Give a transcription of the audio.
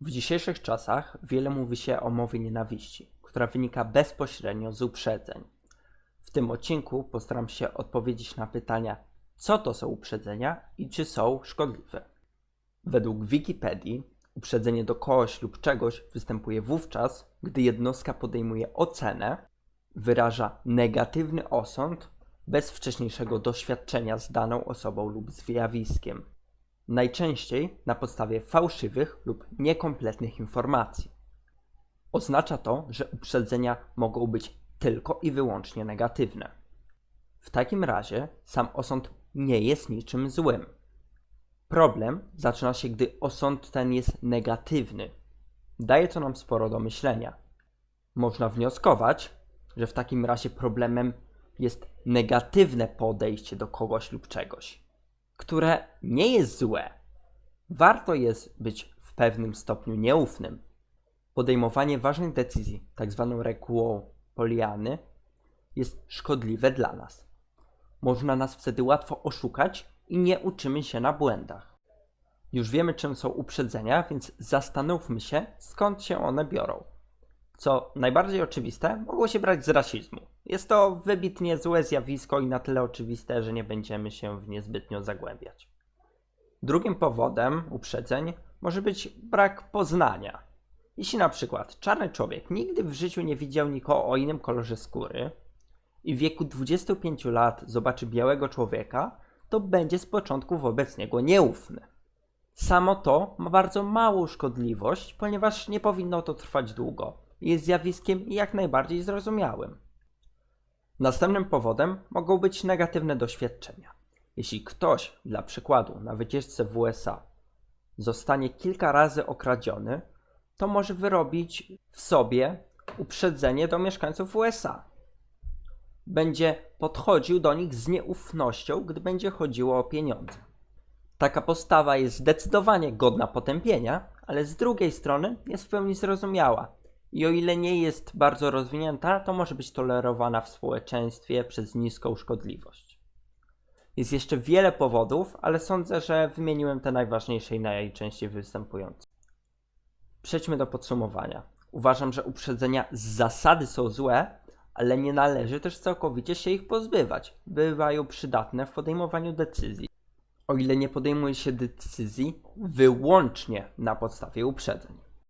W dzisiejszych czasach wiele mówi się o mowie nienawiści, która wynika bezpośrednio z uprzedzeń. W tym odcinku postaram się odpowiedzieć na pytania, co to są uprzedzenia i czy są szkodliwe. Według Wikipedii uprzedzenie do kogoś lub czegoś występuje wówczas, gdy jednostka podejmuje ocenę, wyraża negatywny osąd bez wcześniejszego doświadczenia z daną osobą lub zjawiskiem najczęściej na podstawie fałszywych lub niekompletnych informacji. Oznacza to, że uprzedzenia mogą być tylko i wyłącznie negatywne. W takim razie sam osąd nie jest niczym złym. Problem zaczyna się, gdy osąd ten jest negatywny. Daje to nam sporo do myślenia. Można wnioskować, że w takim razie problemem jest negatywne podejście do kogoś lub czegoś które nie jest złe. Warto jest być w pewnym stopniu nieufnym. Podejmowanie ważnych decyzji, tak zwaną regułą Poliany, jest szkodliwe dla nas. Można nas wtedy łatwo oszukać i nie uczymy się na błędach. Już wiemy, czym są uprzedzenia, więc zastanówmy się, skąd się one biorą. Co najbardziej oczywiste, mogło się brać z rasizmu. Jest to wybitnie złe zjawisko i na tyle oczywiste, że nie będziemy się w nie zbytnio zagłębiać. Drugim powodem uprzedzeń może być brak poznania. Jeśli na przykład czarny człowiek nigdy w życiu nie widział nikogo o innym kolorze skóry i w wieku 25 lat zobaczy białego człowieka, to będzie z początku wobec niego nieufny. Samo to ma bardzo małą szkodliwość, ponieważ nie powinno to trwać długo. Jest zjawiskiem jak najbardziej zrozumiałym. Następnym powodem mogą być negatywne doświadczenia. Jeśli ktoś, dla przykładu, na wycieczce w USA zostanie kilka razy okradziony, to może wyrobić w sobie uprzedzenie do mieszkańców USA. Będzie podchodził do nich z nieufnością, gdy będzie chodziło o pieniądze. Taka postawa jest zdecydowanie godna potępienia, ale z drugiej strony jest w pełni zrozumiała i o ile nie jest bardzo rozwinięta, to może być tolerowana w społeczeństwie przez niską szkodliwość. Jest jeszcze wiele powodów, ale sądzę, że wymieniłem te najważniejsze i najczęściej występujące. Przejdźmy do podsumowania. Uważam, że uprzedzenia z zasady są złe, ale nie należy też całkowicie się ich pozbywać. Bywają przydatne w podejmowaniu decyzji. O ile nie podejmuje się decyzji wyłącznie na podstawie uprzedzeń.